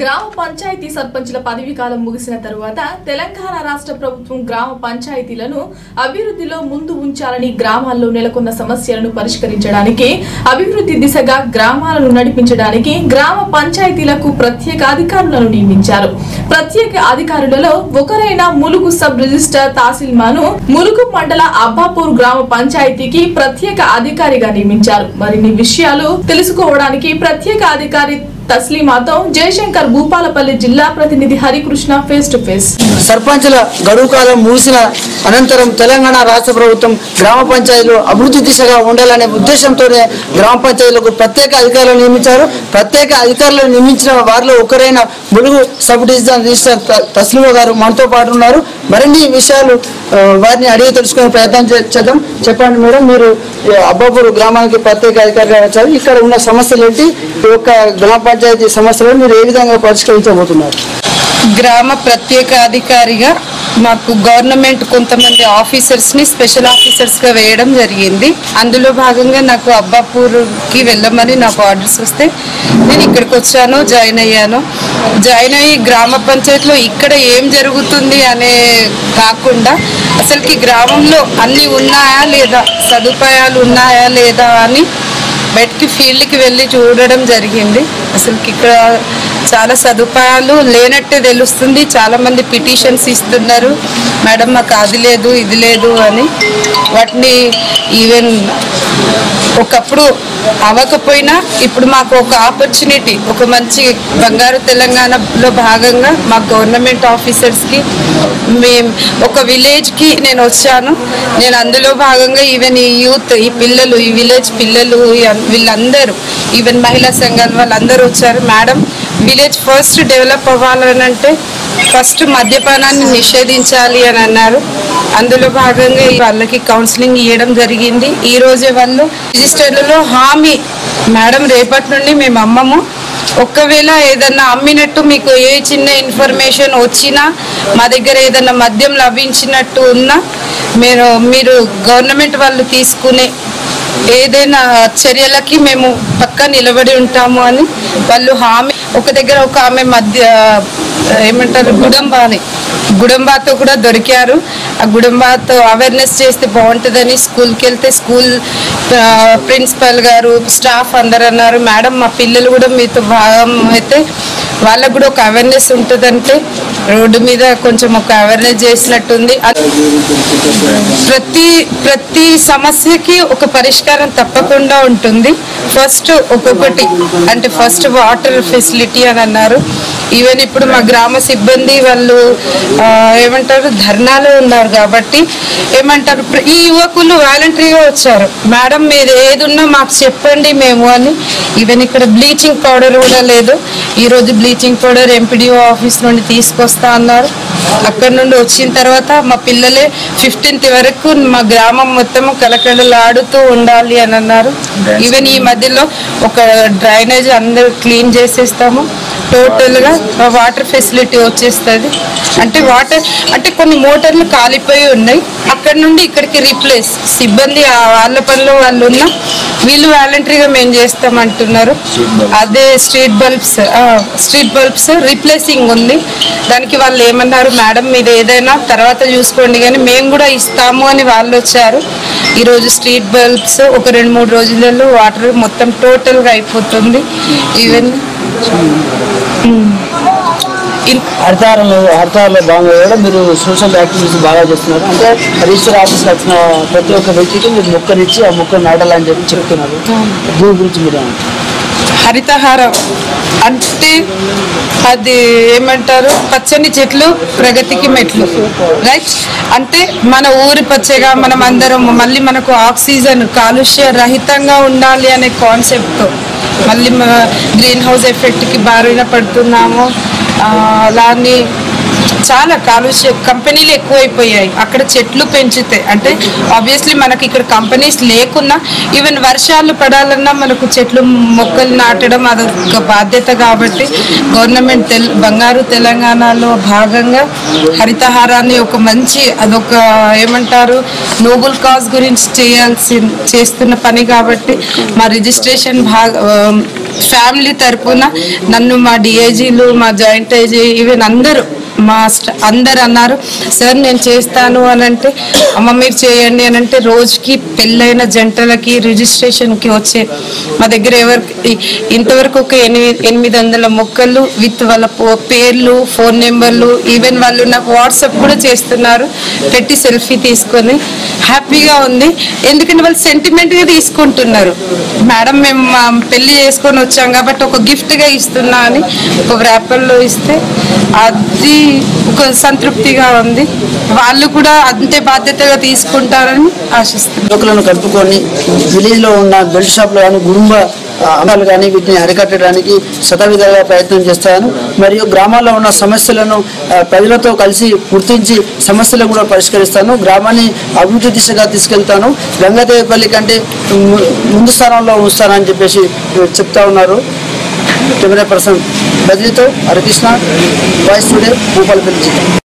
గ్రామ పంచాయతీ సర్పంచుల పదవీ కాలం ముగిసిన తరువాత తెలంగాణ రాష్ట్ర ప్రభుత్వం గ్రామ పంచాయతీలను అభివృద్ధిలో ముందు ఉంచాలని గ్రామాల్లో నెలకొన్న సమస్యలను పరిష్కరించడానికి అభివృద్ధి దిశగా గ్రామాలను నడిపించడానికి గ్రామ పంచాయతీలకు ప్రత్యేక అధికారులను నియమించారు. ప్రత్యేక అధికారులలో ఒకరైన ములుగు సబ్ రిజిస్టర్ తహసీల్మాను ములుగు మండల అబ్బాపూర్ గ్రామ పంచాయతీకి ప్రత్యేక అధికారిగా నియమించారు. మరిన్ని విషయాలు తెలుసుకోవడానికి ప్రత్యేక అధికారి తస్లీమాతో జయశంకర్ భూపాలపల్లి జిల్లా ప్రతినిధి హరికృష్ణ ఫేస్ టు ఫేస్ సర్పంచుల గడువు కాలం ముగిసిన అనంతరం తెలంగాణ రాష్ట్ర ప్రభుత్వం గ్రామ పంచాయతీలు అభివృద్ధి దిశగా ఉండాలనే ఉద్దేశంతోనే గ్రామ పంచాయతీలకు ప్రత్యేక అధికారులు నియమించారు. ప్రత్యేక అధికారులు నియమించిన వారిలో ఒకరైన ములుగు సబ్ డివిజన్ రిజిస్టర్ త- గారు మనతో పాటు ఉన్నారు. మరిన్ని విషయాలు వారిని అడిగి తెలుసుకునే ప్రయత్నం చే- చేద్దాం. చెప్పండి మేడం మీరు అబ్బాపూర్ గ్రామానికి ప్రత్యేక అధికారిగా వచ్చారు. ఇక్కడ ఉన్న సమస్యలు ఏంటి? ఈ యొక్క గ్రామ పంచాయతీ సమస్యలను మీరు ఏ విధంగా పరిష్కరించబోతున్నారు? గ్రామ ప్రత్యేక అధికారిగా మాకు గవర్నమెంట్ కొంతమంది ఆఫీసర్స్ని స్పెషల్ ఆఫీసర్స్గా వేయడం జరిగింది. అందులో భాగంగా నాకు అబ్బాపూర్కి వెళ్ళమని నాకు ఆర్డర్స్ వస్తే నేను ఇక్కడికి వచ్చాను జాయిన్ అయ్యాను. జాయిన్ అయ్యి గ్రామ పంచాయతీలో ఇక్కడ ఏం జరుగుతుంది అనే కాకుండా అసలుకి గ్రామంలో అన్నీ ఉన్నాయా లేదా సదుపాయాలు ఉన్నాయా లేదా అని బయటికి ఫీల్డ్కి వెళ్ళి చూడడం జరిగింది. అసలుకి ఇక్కడ చాలా సదుపాయాలు లేనట్టే తెలుస్తుంది. చాలామంది పిటిషన్స్ ఇస్తున్నారు. మేడం మాకు అది లేదు ఇది లేదు అని. వాటిని ఈవెన్ ఒకప్పుడు అవ్వకపోయినా ఇప్పుడు మాకు ఒక ఆపర్చునిటీ ఒక మంచి బంగారు తెలంగాణలో భాగంగా మా గవర్నమెంట్ ఆఫీసర్స్కి మేము ఒక విలేజ్కి నేను వచ్చాను. నేను అందులో భాగంగా ఈవెన్ ఈ యూత్ ఈ పిల్లలు ఈ విలేజ్ పిల్లలు వీళ్ళందరూ ఈవెన్ మహిళా సంఘాల వాళ్ళందరూ వచ్చారు. మేడం విలేజ్ ఫస్ట్ డెవలప్ అవ్వాలనంటే ఫస్ట్ మద్యపానాన్ని నిషేధించాలి అని అన్నారు. అందులో భాగంగా ఈ వాళ్ళకి కౌన్సిలింగ్ ఇవ్వడం జరిగింది. ఈ రోజే వాళ్ళు రిజిస్టర్లలో హామీ మేడం రేపటి నుండి మేము అమ్మము. ఒక్కవేళ ఏదన్నా అమ్మినట్టు మీకు ఏ చిన్న ఇన్ఫర్మేషన్ వచ్చినా మా దగ్గర ఏదన్నా మద్యం లభించినట్టు ఉన్నా మీరు మీరు గవర్నమెంట్ వాళ్ళు తీసుకునే ఏదైనా చర్యలకి మేము పక్కా నిలబడి ఉంటాము అని వాళ్ళు హామీ ఒక దగ్గర ఒక ఆమె మధ్య ఏమంటారు గుడంబాని. గుడంబాతో కూడా దొరికారు. ఆ గుడంబాతో అవేర్నెస్ చేస్తే బాగుంటుందని స్కూల్కి వెళ్తే స్కూల్ ప్రిన్సిపల్ గారు స్టాఫ్ అందరు అన్నారు. మేడం మా పిల్లలు కూడా మీతో భాగం అయితే వాళ్ళకు కూడా ఒక అవేర్నెస్ ఉంటుందంటే రోడ్డు మీద కొంచెం ఒక అవేర్నెస్ చేసినట్టుంది. అది ప్రతి ప్రతి సమస్యకి ఒక పరిష్కారం తప్పకుండా ఉంటుంది. ఫస్ట్ ఒక్కొక్కటి అంటే ఫస్ట్ వాటర్ ఫెసిలిటీ అని అన్నారు. ఈవెన్ ఇప్పుడు మా గ్రామ సిబ్బంది వాళ్ళు ఏమంటారు ధర్నాలో ఉన్నారు కాబట్టి ఏమంటారు ఈ యువకులు వాలంటరీగా వచ్చారు. మేడం మీరు ఏది ఉన్నా మాకు చెప్పండి మేము అని. ఈవెన్ ఇక్కడ బ్లీచింగ్ పౌడర్ కూడా లేదు. ఈ రోజు బ్లీచింగ్ పౌడర్ ఎంపీడీఓ ఆఫీస్ నుండి తీసుకొస్తా అన్నారు. అక్కడ నుండి వచ్చిన తర్వాత మా పిల్లలే ఫిఫ్టీన్త్ వరకు మా గ్రామం మొత్తం కలకలలాడుతూ ఉండాలి అని అన్నారు. ఈవెన్ ఈ మధ్యలో ఒక డ్రైనేజ్ అందరూ క్లీన్ చేసేస్తాము. టోటల్గా వాటర్ ఫెసిలిటీ వచ్చేస్తుంది. అంటే వాటర్ అంటే కొన్ని మోటార్లు కాలిపోయి ఉన్నాయి. అక్కడ నుండి ఇక్కడికి రీప్లేస్. సిబ్బంది వాళ్ళ పనిలో వాళ్ళు ఉన్న వీళ్ళు వాలంటరీగా మేము చేస్తామంటున్నారు. అదే street bulbs street bulbs replacing ఉంది. దానికి వాళ్ళు ఏమన్నారు? మేడం మీరు ఏదైనా తర్వాత చూసుకోండి. కానీ మేము కూడా ఇస్తాము అని వాళ్ళు వచ్చారు. ఈరోజు స్ట్రీట్ బల్బ్స్ ఒక రెండు మూడు రోజులలో వాటర్ మొత్తం టోటల్గా అయిపోతుంది. ఈవెన్ హరితారంలో హరితారంలో భాగంగా కూడా మీరు సోషల్ యాక్టివిటీస్ బాగా చేస్తున్నారు. అంటే రిజిస్టర్ ఆఫీస్కి వచ్చిన ప్రతి ఒక్క వ్యక్తికి మీరు మొక్కనిచ్చి ఆ మొక్కను నాటాలని చెప్పి చెప్తున్నారు. దీని గురించి మీరు? హరితహారం అంటే అది ఏమంటారు? పచ్చని చెట్లు ప్రగతికి మెట్లు. రైట్ అంటే మన ఊరి పచ్చగా మనం అందరం మళ్ళీ మనకు ఆక్సిజన్ కాలుష్య రహితంగా ఉండాలి అనే కాన్సెప్ట్తో మళ్ళీ గ్రీన్ హౌస్ ఎఫెక్ట్కి బారిన పడుతున్నాము. అలానే చాలా కాలుష్య కంపెనీలు ఎక్కువైపోయాయి. అక్కడ చెట్లు పెంచితే అంటే ఆబ్వియస్లీ మనకి ఇక్కడ కంపెనీస్ లేకున్నా ఈవెన్ వర్షాలు పడాలన్నా మనకు చెట్లు మొక్కలు నాటడం అదొక బాధ్యత కాబట్టి గవర్నమెంట్ తెల్ బంగారు తెలంగాణలో భాగంగా హరితహారాన్ని ఒక మంచి అదొక ఏమంటారు నోబుల్ కాజ్ గురించి చేయాల్సి చేస్తున్న పని కాబట్టి మా రిజిస్ట్రేషన్ భాగ um, ఫ్యామిలీ తరపున నన్ను మా డిఐజీలు మా జాయింట్ ఐజీ ఈవెన్ అందరూ మాస్టర్ అందరు అన్నారు సార్ నేను చేస్తాను అని అంటే అమ్మ మీరు చేయండి అని అంటే రోజుకి పెళ్ళైన జంటలకి రిజిస్ట్రేషన్కి వచ్చే మా దగ్గర ఎవరికి ఇంతవరకు ఒక ఎనిమిది ఎనిమిది వందల మొక్కలు విత్ వాళ్ళ పేర్లు ఫోన్ నెంబర్లు ఈవెన్ వాళ్ళు నాకు వాట్సాప్ కూడా చేస్తున్నారు పెట్టి సెల్ఫీ తీసుకొని. హ్యాపీగా ఉంది. ఎందుకంటే వాళ్ళు సెంటిమెంట్గా తీసుకుంటున్నారు. మేడం మేము మా పెళ్ళి చేసుకొని వచ్చాం కాబట్టి ఒక గిఫ్ట్గా ఇస్తున్నా అని ఒక wrapper-లో ఇస్తే అది ఒక సంతృప్తిగా ఉంది. వాళ్ళు కూడా అంతే బాధ్యతగా తీసుకుంటారని ఆశిస్తున్నాను యువకులను కలుపుకొని విలేజ్లో ఉన్న బెల్ట్ షాప్లో కానీ గురుంబ అమలు కానీ వీటిని అరికట్టడానికి శతవిధాలుగా ప్రయత్నం చేస్తాను. మరియు గ్రామాల్లో ఉన్న సమస్యలను ప్రజలతో కలిసి గుర్తించి సమస్యలను కూడా పరిష్కరిస్తాను. గ్రామాన్ని అభివృద్ధి దిశగా తీసుకెళ్తాను. గంగాదేవిపల్లి కంటే ము- ముందు స్థానంలో ఉంచుతానని చెప్పేసి చెప్తా ఉన్నారు. कैमरा पर्सन बजली तो हरे कृष्णा वॉइस स्टूडियो भोपाल बेलजी